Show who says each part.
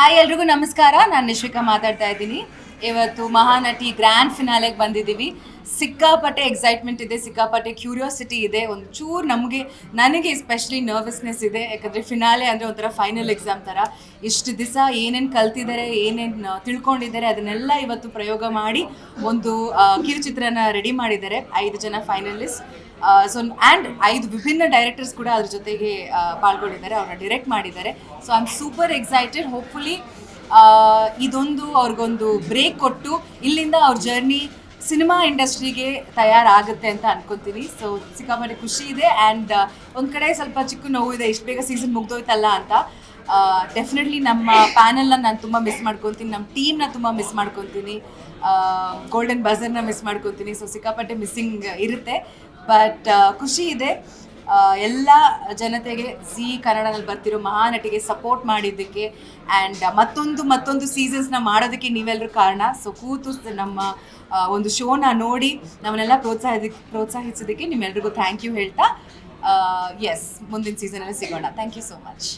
Speaker 1: Hi ಎಲ್ರಿಗೂ ನಮಸ್ಕಾರ. ನಾನು ನಿಶ್ವಿಕಾ ಮಾತಾಡ್ತಾ ಇದ್ದೀನಿ. ಇವತ್ತು ಮಹಾನಟಿ ಗ್ರ್ಯಾಂಡ್ ಫಿನಾಲೆಗೆ ಬಂದಿದ್ದೀವಿ. ಸಿಕ್ಕಾಪಟ್ಟೆ ಎಕ್ಸೈಟ್ಮೆಂಟ್ ಇದೆ, ಸಿಕ್ಕಾಪಟ್ಟೆ ಕ್ಯೂರಿಯಾಸಿಟಿ ಇದೆ ಒಂದು ಚೂರು ನಮಗೆ, ನನಗೆ ಎಸ್ಪೆಷಲಿ ನರ್ವಸ್ನೆಸ್ ಇದೆ. ಯಾಕಂದರೆ ಫಿನಾಲೆ ಅಂದರೆ ಒಂಥರ ಫೈನಲ್ ಎಕ್ಸಾಮ್ ಥರ ಇಷ್ಟು ದಿವಸ ಏನೇನು ಕಲ್ತಿದ್ದಾರೆ, ಏನೇನು ತಿಳ್ಕೊಂಡಿದ್ದಾರೆ, ಅದನ್ನೆಲ್ಲ ಇವತ್ತು ಪ್ರಯೋಗ ಮಾಡಿ ಒಂದು ಕಿರುಚಿತ್ರನ ರೆಡಿ ಮಾಡಿದ್ದಾರೆ ಐದು ಜನ ಫೈನಲಿಸ್ಟ್ ಸೊ ಆ್ಯಂಡ್ ಐದು ವಿಭಿನ್ನ ಡೈರೆಕ್ಟರ್ಸ್ ಕೂಡ ಅದ್ರ ಜೊತೆಗೆ ಪಾಲ್ಗೊಂಡಿದ್ದಾರೆ, ಅವ್ರನ್ನ ಡಿರೆಕ್ಟ್ ಮಾಡಿದ್ದಾರೆ. So I am super excited hopefully ಇದೊಂದು ಅವ್ರಿಗೊಂದು ಬ್ರೇಕ್ ಕೊಟ್ಟು ಇಲ್ಲಿಂದ ಅವ್ರ ಜರ್ನಿ ಸಿನಿಮಾ ಇಂಡಸ್ಟ್ರಿಗೆ ತಯಾರಾಗುತ್ತೆ ಅಂತ ಅನ್ಕೊತೀನಿ. ಸೊ ಸಿಕ್ಕಾಪಟ್ಟೆ ಖುಷಿ ಇದೆ ಆ್ಯಂಡ್ ಒಂದು ಕಡೆ ಸ್ವಲ್ಪ ಚಿಕ್ಕ ನೋವು ಇದೆ, ಇಷ್ಟು ಬೇಗ ಸೀಸನ್ ಮುಗ್ದೋಯ್ತಲ್ಲ ಅಂತ. ಡೆಫಿನೆಟ್ಲಿ ನಮ್ಮ ಪ್ಯಾನಲ್ನ ನಾನು ತುಂಬ ಮಿಸ್ ಮಾಡ್ಕೊತೀನಿ ನಮ್ಮ ಟೀಮ್ನ ತುಂಬ ಮಿಸ್ ಮಾಡ್ಕೊತೀನಿ. ಗೋಲ್ಡನ್ ಬಜರ್ನ ಮಿಸ್ ಮಾಡ್ಕೊತೀನಿ. ಸೊ ಸಿಕ್ಕಾಪಟ್ಟೆ ಮಿಸ್ಸಿಂಗ್ ಇರುತ್ತೆ. ಬಟ್ ಖುಷಿ ಇದೆ. ಎಲ್ಲ ಜನತೆಗೆ ಸಿ ಕನ್ನಡದಲ್ಲಿ ಬರ್ತಿರೋ ಮಹಾನಟಿಗೆ ಸಪೋರ್ಟ್ ಮಾಡಿದ್ದಕ್ಕೆ ಆ್ಯಂಡ್ ಮತ್ತೊಂದು ಮತ್ತೊಂದು ಸೀಸನ್ಸ್ನ ಮಾಡೋದಕ್ಕೆ ನೀವೆಲ್ಲರೂ ಕಾರಣ. ಸೊ ಕೂತು ನಮ್ಮ ಒಂದು ಶೋನ ನೋಡಿ, ನಮ್ಮನ್ನೆಲ್ಲ ಪ್ರೋತ್ಸಾಹ ಪ್ರೋತ್ಸಾಹಿಸೋದಕ್ಕೆ ನಿಮ್ಮೆಲ್ರಿಗೂ ಥ್ಯಾಂಕ್ ಯು ಹೇಳ್ತಾ ಎಸ್ ಮುಂದಿನ ಸೀಸನಲ್ಲಿ ಸಿಗೋಣ. Thank you so much